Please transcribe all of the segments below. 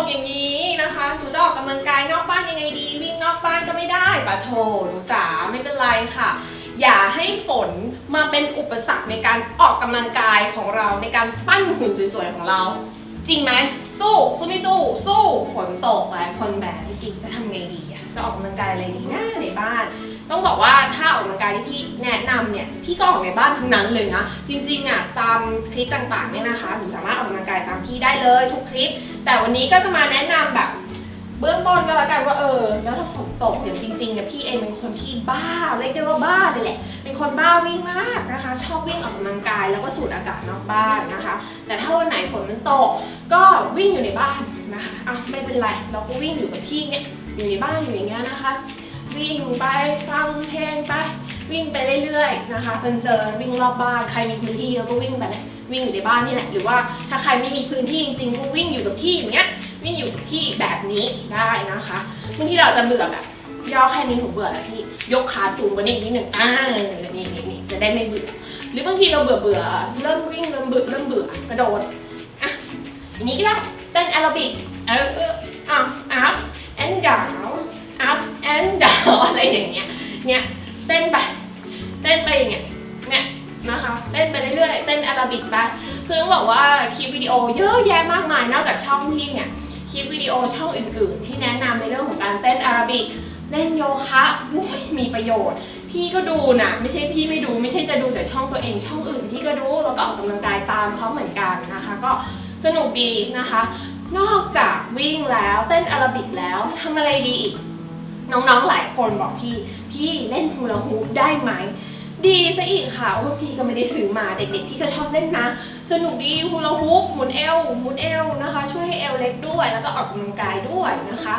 กอย่างนี้นะคะหนูจะออกกำลังกายนอกบ้านยังไงดี วิ่งนอกบ้านก็ไม่ได้ปะโถหนูจ๋าไม่เป็นไรค่ะ อย่าให้ฝนมาเป็นอุปสรรคในการออกกำลังกายของเราในการปั้นหุ่นสวยๆของเรา จริงไหมสู้สู้ไม่สู้ สู้ฝนตกหลายคนแบบพี่กิ๊กจะทำไงดีอะจะออกกำลังกายอะไรดีนะในบ้าน ต้องบอกว่าถ้าออกกำลังกายที่พี่แนะนำเนี่ยพี่ก็ออกในบ้านทั้งนั้นเลยนะจริงๆอะตามคลิปต่างๆเนี่ยนะคะหนูสามารถออกกำลังกายตามพี่ได้เลยทุกคลิป แต่วันนี้ก็จะมาแนะนำแบบเบื้องต้นก็แล้วกันว่าเออ แล้วถ้าฝนตกอย่างจริงๆเนี่ยพี่เองเป็นคนที่บ้าเรียกได้ว่าบ้าเลยแหละ เป็นคนบ้าวิ่งมากนะคะ ชอบวิ่งออกกำลังกายแล้วก็สูดอากาศนอกบ้านนะคะ แต่ถ้าวันไหนฝนมันตก ก็วิ่งอยู่ในบ้านนะคะอะไม่เป็นไรเราก็วิ่งอยู่กับที่เนี่ยอยู่ในบ้านอยู่อย่างเงี้ยนะคะ วิ่งไปฟังเพลงไป วิ่งไปเรื่อยๆนะคะเพลินๆวิ่งรอบบ้านใครมีพื้นที่ก็วิ่งไปเลยวิ่งอยู่ในบ้านนี่แหละหรือว่าถ้าใครไม่มีพื้นที่จริงๆก็วิ่งอยู่กับที่อย่างเงี้ยวิ่งอยู่กับที่แบบนี้ได้นะคะบางทีเราจะเบื่อแบบย่อแค่นี้หนูเบื่อแล้วพี่ยกขาสูงกว่านี้อีกนิดหนึ่งอ่านี่นี่นี่จะได้ไม่เบื่อ หรือบางทีเราเบื่อเบื่อเริ่มวิ่งเริ่มเบื่อเริ่มเบื่อกระโดดอะอย่างนี้ก็ได้เต้นแอโรบิกเอออออะ up and down up and down อะไรอย่างเงี้ย เนี่ยเต้นไป เต้นไปอย่างเงี้ย เนี่ยนะคะเต้นไปเรื่อยๆ เต้นอโรบิกไป คือต้องบอกว่าคลิปวิดีโอเยอะแยะมากมาย นอกจากช่องพี่เนี่ยคลิปวิดีโอช่องอื่นๆ ที่แนะนำในเรื่องของการเต้นอโรบิกเล่นโยคะอุ๊ยมีประโยชน์ พี่ก็ดูนะไม่ใช่พี่ไม่ดูไม่ใช่จะดูแต่ช่องตัวเองช่องอื่นพี่ก็ดูแล้วก็ออกกำลังกายตามเขาเหมือนกันนะคะ ก็สนุกดีนะคะ นอกจากวิ่งแล้วเต้นอโรบิกแล้วทำอะไรดีอีก น้องๆหลายคนบอกพี่ พี่เล่นฮูลาฮูปได้ไหม ดีซะอีกค่ะว่าพี่ก็ไม่ได้ซื้อมาเด็กๆพี่ก็ชอบเล่นนะ สนุกดีฮูลาฮูปหมุนเอวหมุนเอวนะคะ ช่วยให้เอวเล็กด้วย แล้วก็ออกกำลังกายด้วยนะคะ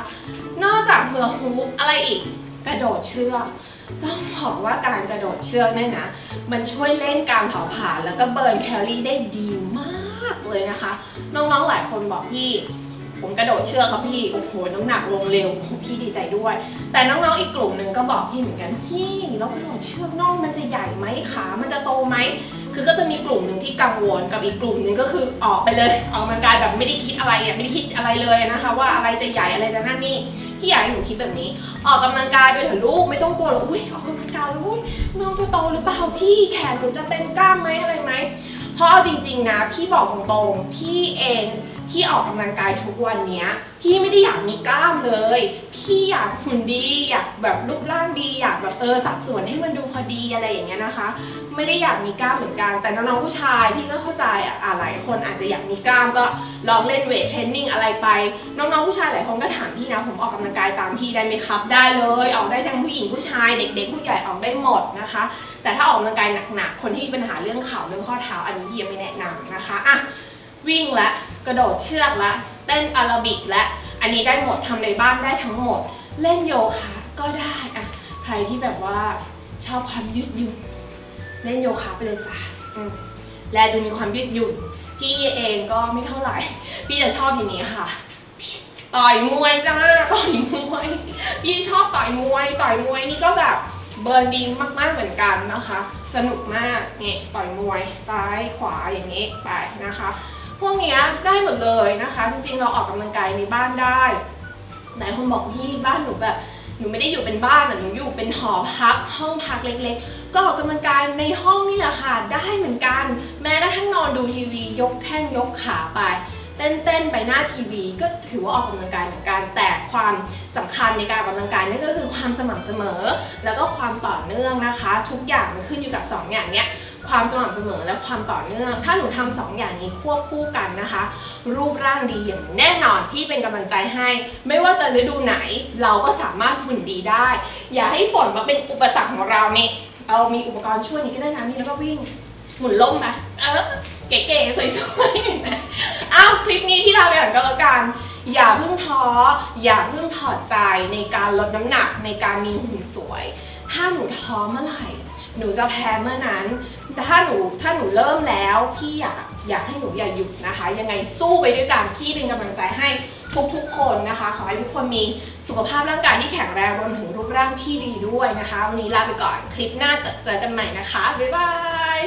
นอกจากฮูลาฮูปอะไรอีกกระโดดเชือกต้องบอกว่าการกระโดดเชือกเนี่ยนะ มันช่วยเล่นการเผาผลาญแล้วก็เบิร์นแคลอรี่ได้ดีมากเลยนะคะ น้องๆหลายคนบอกพี่ ผมกระโดดเชือกครับพี่โอ้โหน้ำหนักลงเร็วพี่ดีใจด้วย แต่น้องๆอีกกลุ่มหนึ่งก็บอกพี่เหมือนกันพี่แล้วกระโดดเชือกน่องมันจะใหญ่ไหมขามันจะโตไหมคือก็จะมีกลุ่มหนึ่งที่กังวลกับอีกกลุ่มหนึ่งก็คือออกไปเลยออกกำลังกายแบบไม่ได้คิดอะไรอะไม่ได้คิดอะไรเลยนะคะ ว่าอะไรจะใหญ่อะไรจะนั่นนี่พี่อยากให้หนูคิดแบบนี้ ออกกำลังกายไปเถอะลูกไม่ต้องกลัวหรอกอุ้ยออกกำลังกายแล้วอุ้ยน้องจะโตหรือเปล่าพี่แขนหนูจะเต็มกล้ามไหมอะไรไหมเพราะเอาจริง ๆนะพี่บอกตรงๆพี่เอง ที่ออกกำลังกายทุกวันเนี้ย พี่ไม่ได้อยากมีกล้ามเลย พี่อยากหุ่นดีอยากแบบรูปร่างดีอยากแบบเออสัดส่วนให้มันดูพอดีอะไรอย่างเงี้ยนะคะ ไม่ได้อยากมีกล้ามเหมือนกันแต่น้องๆผู้ชายพี่ก็เข้าใจอะอะหลายคนอาจจะอยากมีกล้ามก็ลองเล่นเวทเทรนนิ่งอะไรไป น้องๆผู้ชายหลายคนก็ถามพี่นะผมออกกำลังกายตามพี่ได้ไหมครับ ได้เลย ออกได้ทั้งผู้หญิงผู้ชายเด็ก ๆ ผู้ใหญ่ออกได้หมดนะคะ แต่ถ้าออกกำลังกายหนักๆคนที่มีปัญหาเรื่องเข่าเรื่องข้อเท้าอันนี้พี่ยังไม่แนะนำนะคะอะ วิ่งและ กระโดดเชือกและเต้นอาราบิกและ อันนี้ได้หมดทำในบ้านได้ทั้งหมด เล่นโยคะก็ได้อะใครที่แบบว่าชอบความยืดหยุ่นเล่นโยคะไปเลยจ้ะและดูมีความยืดหยุ่นพี่เองก็ไม่เท่าไหร่ พี่จะชอบทีนี้ค่ะ ต่อยมวยจ้าต่อยมวย พี่ชอบต่อยมวย ต่อยมวยนี่ก็แบบเบิร์นดีมากๆเหมือนกันนะคะ สนุกมากนี่ต่อยมวยซ้ายขวาอย่างนี้ไปนะคะ พวกนี้ได้หมดเลยนะคะ จริงๆเราออกกำลังกายในบ้านได้หลายคนบอกพี่บ้านหนูแบบหนูไม่ได้อยู่เป็นบ้านอะหนูอยู่เป็นหอพักห้องพักเล็กๆ ก็ออกกำลังกายในห้องนี่แหละค่ะได้เหมือนกัน แม้กระทั่งนอนดูทีวี ยกแข้งยกขาไปเต้นๆไปหน้าทีวี ก็ถือว่าออกกำลังกายเหมือนกันแต่ความสำคัญในการออกกำลังกายนั่นก็คือความสม่ำเสมอ แล้วก็ความต่อเนื่องนะคะ ทุกอย่างมันขึ้นอยู่กับสองอย่างเนี้ย ความสม่ำเสมอและความต่อเนื่อง ถ้าหนูทำสองอย่างนี้ควบคู่กันนะคะ รูปร่างดีอย่างแน่นอนพี่เป็นกำลังใจให้ ไม่ว่าจะฤดูไหนเราก็สามารถหุ่นดีได้ อย่าให้ฝนมาเป็นอุปสรรคของเราเนี่ยเรามีอุปกรณ์ช่วยนี้ก็ได้นะนี่แล้วก็วิ่งหมุนล่มไปเออเก๋ๆสวยๆเห็นไหมอ้าวคลิปนี้พี่ลาไปก่อนก็แล้วกันอย่าเพิ่งท้อ อย่าเพิ่งถอดใจในการลดน้ำหนักในการมีหุ่นสวย ถ้าหนูท้อเมื่อไหร่ หนูจะแพ้เมื่อนั้น ถ้าหนูถ้าหนูเริ่มแล้วพี่อยากอยากให้หนูอย่าหยุดนะคะ ยังไงสู้ไปด้วยกันพี่เป็นกำลังใจให้ทุกๆคนนะคะ ขอให้ทุกคนมีสุขภาพร่างกายที่แข็งแรงรวมถึงรูปร่างที่ดีด้วยนะคะ วันนี้ลาไปก่อนคลิปหน้าเจอเจอกันใหม่นะคะบ๊ายบาย